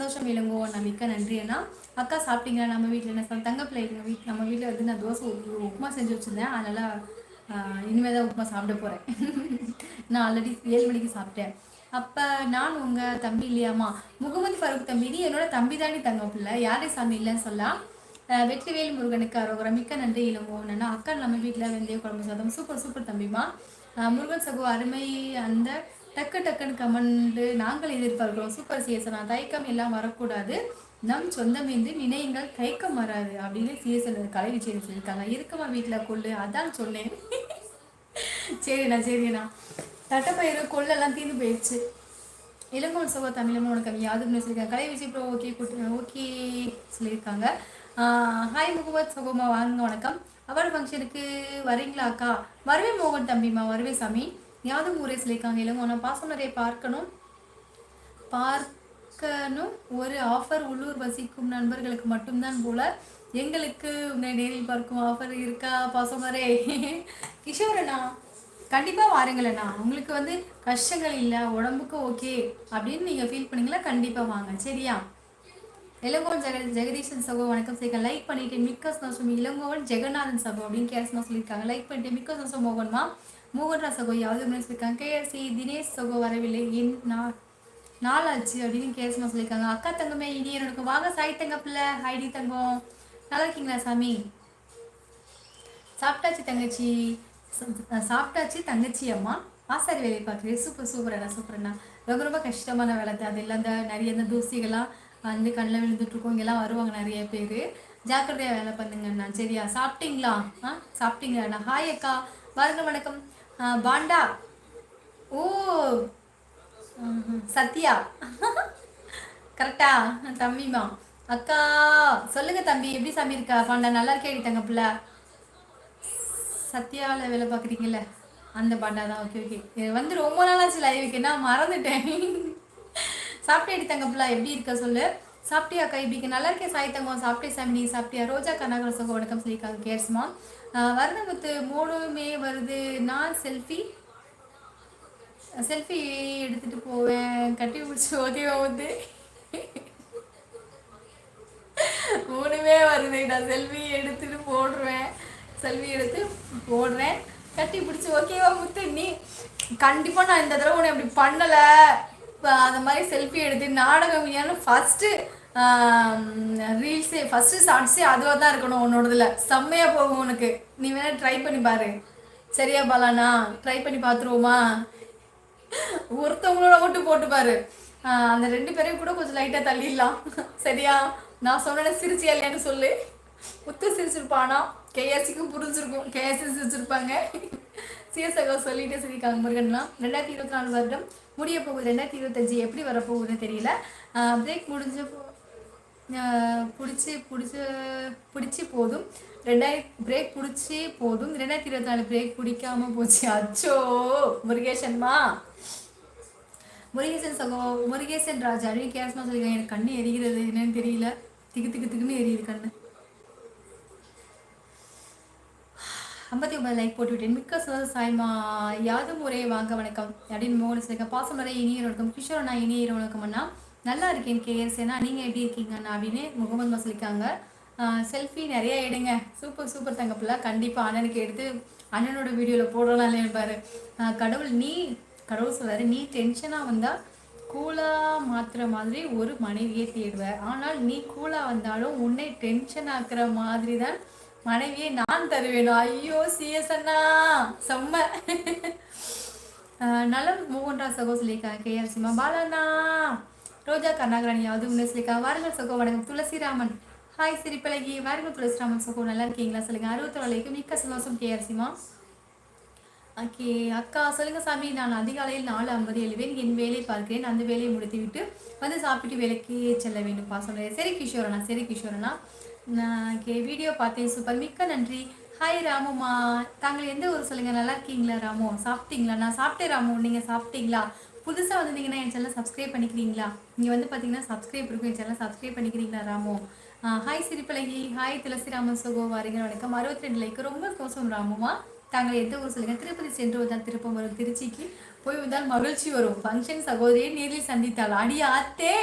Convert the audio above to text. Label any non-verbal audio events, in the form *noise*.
சந்தோஷம் இளங்குவோம் நான் மிக்க நன்றி அண்ணா. அக்கா சாப்பிட்டீங்களா? நம்ம வீட்டில் என்ன சொன்ன தங்க பிள்ளை எங்கள் வீட் நம்ம வீட்டில் வந்து நான் தோசை உப்புமா செஞ்சு வச்சுருந்தேன். அதனால் இனிமேல் தான் உப்புமா சாப்பிட போகிறேன் *laughs* நான் ஆல்ரெடி ஏழு மணிக்கு சாப்பிட்டேன். அப்போ நான் உங்கள் தம்பி இல்லையாம்மா? முகமது ஃபருக் தம்பி நீ என்னோட தம்பி தாண்டி தங்க பிள்ளை. யாரே சாமி இல்லைன்னு சொல்லலாம் வெற்றிவேல் முருகனுக்கு அரோகரம் மிக்க நன்றி இளங்குவோம் என்னன்னா அக்கா நம்ம வீட்டில் வெந்தய குழம்பு சாதம் சூப்பர் சூப்பர் தம்பிமா முருகன் சகோ அருமை அந்த டக்கு டக்குன்னு கமெண்ட் நாங்கள் எதிர்பார்க்கிறோம். சூப்பர் சிஎஸ்னா தயக்கம் எல்லாம் வரக்கூடாது. நம் சொந்தமேந்து என்று நினையுங்கள் தயக்கம் வராது அப்படின்னு சிஎஸ்என் கலை விஜயன் சொல்லியிருக்காங்க. இருக்கமா வீட்டில் கொள்ளு? அதான் சொன்னேன். சரிண்ணா சரிண்ணா. தட்டப்பயிறு கொள்ளெல்லாம் தீர்ந்து போயிடுச்சு. இளங்கோல் சகோ தமிழும் உனக்கு யாதுன்னு சொல்லியிருக்காங்க. Kalai Vijay bro okay okay சொல்லியிருக்காங்க. ஹாய் முகமத் சோகமா வாங்க வணக்கம். அவார்டு ஃபங்க்ஷனுக்கு வரீங்களா அக்கா? வருவே மோகன் தம்பிம்மா வருவே சாமி. யாதும் ஊரே சொல்லியிருக்காங்க இளங்கோ நான் பாசம் நிறைய பார்க்கணும். பார்க்கணும். ஒரு ஆஃபர் உள்ளூர் வசிக்கும் நண்பர்களுக்கு மட்டும்தான் போல எங்களுக்கு உன்னை நேரில் பார்க்கும் ஆஃபர் இருக்கா பாசமரே கிஷோரண்ணா கண்டிப்பாக வாருங்களேண்ணா. உங்களுக்கு வந்து கஷ்டங்கள் இல்லை உடம்புக்கு ஓகே அப்படின்னு நீங்கள் ஃபீல் பண்ணீங்களா கண்டிப்பாக வாங்க. சரியா? இளங்கோவன் ஜெக ஜெகதீஷன் சகோ வணக்கம் சேர்க்க. லைக் பண்ணிட்டு மிக்க சந்தோஷம். இளங்கோவன் ஜெகநாதன் சகோ அப்படின்னு கேரஸ்மா சொல்லியிருக்காங்க. லைக் பண்ணிட்டு மிக்க சந்தோஷம் மோகன்மா. மோகன்ராஜ் சகோ யாவது சொல்லியிருக்காங்க. கேஎஸ்சி தினேஷ் சகோ வரவில்லை. என் நான் நாளாச்சு அப்படின்னு கேஸ்மா சொல்லியிருக்காங்க. அக்கா தங்கமே இனி எனக்கு வாங்க. சாய் தங்க பிள்ளை. ஹைடி தங்கம். நல்லா இருக்கீங்களா சாமி? சாப்பிட்டாச்சு தங்கச்சி. சாப்பிட்டாச்சு தங்கச்சி அம்மா. ஆசாரி வேலை பார்க்குறேன் சூப்பர் சூப்பரண்ணா சூப்பரண்ணா சூப்பர் அண்ணா. ரொம்ப ரொம்ப கஷ்டமான வேலை தான். அது எல்லாம் இந்த நிறைய இந்த தூசிகள்லாம் வந்து கண்ணில் விழுந்துட்டுருக்கோம். இங்கெல்லாம் வருவாங்க நிறைய பேர். ஜாக்கிரதையாக வேலை பண்ணுங்கண்ணா சரியா? சாப்பிட்டீங்களா? ஆ சாப்பிட்டீங்களா அண்ணா? ஹாய் அக்கா. வாருங்க வணக்கம். பாண்டா. ஓ சத்யா. கரெக்டா தம்பிமா அக்கா சொல்லுங்க தம்பி எப்படி சாமி இருக்கா? பாண்டா நல்லா இருக்கேடி தங்க பிள்ளை. சத்யாவில் வேலை பார்க்குறீங்கல்ல? அந்த பாண்டா தான். Okay okay. வந்து ரொம்ப நாளாச்சு லைவுக்கு நான் மறந்துட்டேன். சாப்பிட்டு தங்க பிள்ளை. எப்படி இருக்க சொல்லு? சாப்பிட்டியா அக்கா இப்படிக்கு நல்லா இருக்கே சாய் தங்கம். சாப்பிட்டே சாமி நீ சாப்பிட்டியா? ரோஜா கனகர சகோ வணக்கம் சொல்லியிருக்காங்க கேர்ஸ்மா வருணமுத்து மூணுமே வருது. நான் செல்ஃபி. செல்ஃபி எடுத்துட்டு போவேன். கட்டி பிடிச்சி ஓகேவா வந்து. மூணுமே வருது. நான் செல்ஃபி எடுத்துட்டு போடுறேன். செல்ஃபி எடுத்து போடுறேன். கட்டி பிடிச்சி ஓகேவா முத்து? நீ கண்டிப்பாக நான் இந்த தடவை உன்னை அப்படி பண்ணலை. அந்த மாதிரி செல்ஃபி எடுத்து நாடகம் ஏன்னு ஃபஸ்ட்டு ரீல்ஸே ஃபஸ்ட்டு ஷார்ட்ஸே அதுவாக தான் இருக்கணும் உன்னோடதுல. செம்மையாக போகும் உனக்கு. நீ வேணால் ட்ரை பண்ணி பாரு. சரியா பாலாண்ணா? ட்ரை பண்ணி பார்த்துருவோமா ஒருத்தவங்களோட மட்டும் போட்டு பாரு. அந்த ரெண்டு பேரையும் கூட கொஞ்சம் லைட்டாக தள்ளிடலாம். சரியா? நான் சொன்ன சிரிச்சியா இல்லையான்னு சொல்லு. முத்து சிரிச்சிருப்பானா? கேஎஸ்சிக்கும் புரிஞ்சிருக்கும். கேஎஸ்சி சிரிச்சிருப்பாங்க. சிஎஸ்ஐகோ சொல்லிட்டே சொல்லியிருக்காங்க முருகன்லாம். ரெண்டாயிரத்தி இருபத்தி நாலு வருடம் முடிய போகுது. ரெண்டாயிரத்தி இருபத்தஞ்சு எப்படி வரப்போகுதுன்னு தெரியல. பிரேக் முடிஞ்ச போ- பிடிச்சி பிடிச்சி பிடிச்சி போதும். ரெண்டாயிரம் பிரேக் பிடிச்சி போதும். ரெண்டாயிரத்தி இருபத்தி நாலு பிரேக் பிடிக்காம போச்சு. அச்சோ முருகேசன்மா. முருகேசன் சகோ முருகேசன் ராஜா அப்படின்னு கேஸ்மா சொல்லியிருக்காங்க. எனக்கு கண்ணு எரிகிறது. என்னன்னு தெரியல. திக்கு திக்கு திக்குன்னு எரியுது கண்ணு. ஐம்பத்தி ஒன்பது லைக் போட்டுவிட்டேன். மிக்க சுத சாய்மா யாதும் ஒரே வாங்க வணக்கம். அப்படின்னு மோகன் சொல்லியிருக்கேன் நிறைய இனியர் வணக்கம். கிஷோர் அண்ணா இனியர் வணக்கம் அண்ணா. நல்லா இருக்கேன் கேஎஸ் ஏன்னா நீங்கள் எப்படி இருக்கீங்க அண்ணா அப்படின்னு முகமது மா சொல்லியிருக்காங்க. செல்ஃபி நிறைய எடுங்க. சூப்பர் சூப்பர் தங்க கண்டிப்பாக அண்ணனுக்கு எடுத்து அண்ணனோட வீடியோவில் போடலாம் இல்லைன்னு பாரு கடவுள் நீ கடவுள் சொல்றாரு நீ டென்ஷனாக வந்தால் கூலாக மாற்றுற மாதிரி ஒரு மனைவியை தேடுவ. ஆனால் நீ கூலாக வந்தாலும் உன்னை டென்ஷன் ஆக்குற மாதிரி தான் மனைவியை நான் தருவேணும் ஐயோ சிஎஸ் அண்ணா. செம்ம. ஆஹ் நலம் மோகன்ராஜ் சகோ கே கேஆர் சிம்மா. பாலண்ணா ரோஜா கர்நாகராணி யாவது முன்னே சொல்லியிருக்கா? வாருங்கள் சகோ வணக்கம். துளசிராமன். ஹாய் சிரிப்பழகி. வாருங்கள் துளசிராமன் சகோ நல்லா இருக்கீங்களா? சொல்லுங்க. அறுபத்தொரு மிக்க சந்தோஷம் கேஆர் சிமா ஓகே அக்கா சொல்லுங்க சாமி. நான் அதிகாலையில் நாலு ஐம்பது எழுவேன். என் வேலை பார்க்கிறேன். அந்த வேலையை முடித்துவிட்டு வந்து சாப்பிட்டு வேலைக்கு செல்ல வேண்டும்ப்பா சொல்கிறேன் சரி கிஷோரண்ணா சரி கிஷோரண்ணா நான் வீடியோ பார்த்தேன். சூப்பர். மிக்க நன்றி. ஹாய் ராமுமா. தாங்கள் எந்த ஊர் சொல்லுங்கள் நல்லா இருக்கீங்களா ராமு? சாப்பிட்டீங்களா? நான் சாப்பிட்டேன் ராமு. நீங்கள் சாப்பிட்டீங்களா? புதுசாக வந்திருந்தீங்கன்னா என் சேனல் சப்ஸ்கிரைப் பண்ணிக்கிறீங்களா? இங்கே வந்து பார்த்தீங்கன்னா சப்ஸ்கிரைப் இருக்கும். என் சேனல் சப்ஸ்கிரைப் பண்ணிக்கிறீங்களா ராமு? ஹாய் சிரிப்பழகி. ஹாய் துளசிராமன் சுகோ வாரிகள் வணக்கம். அறுபத்தி ரெண்டு லைக் ரொம்ப கோசம் ராமுமா. தாங்கள் எந்த ஊர் சொல்லுங்கள்? திருப்பதி சென்று வந்தால் திருப்பம் வரும். திருச்சிக்கு போய் வந்தால் மகிழ்ச்சி வரும். ஃபங்க்ஷன் சகோதரியை நேரில் சந்தித்தாள் அடி ஆத்தே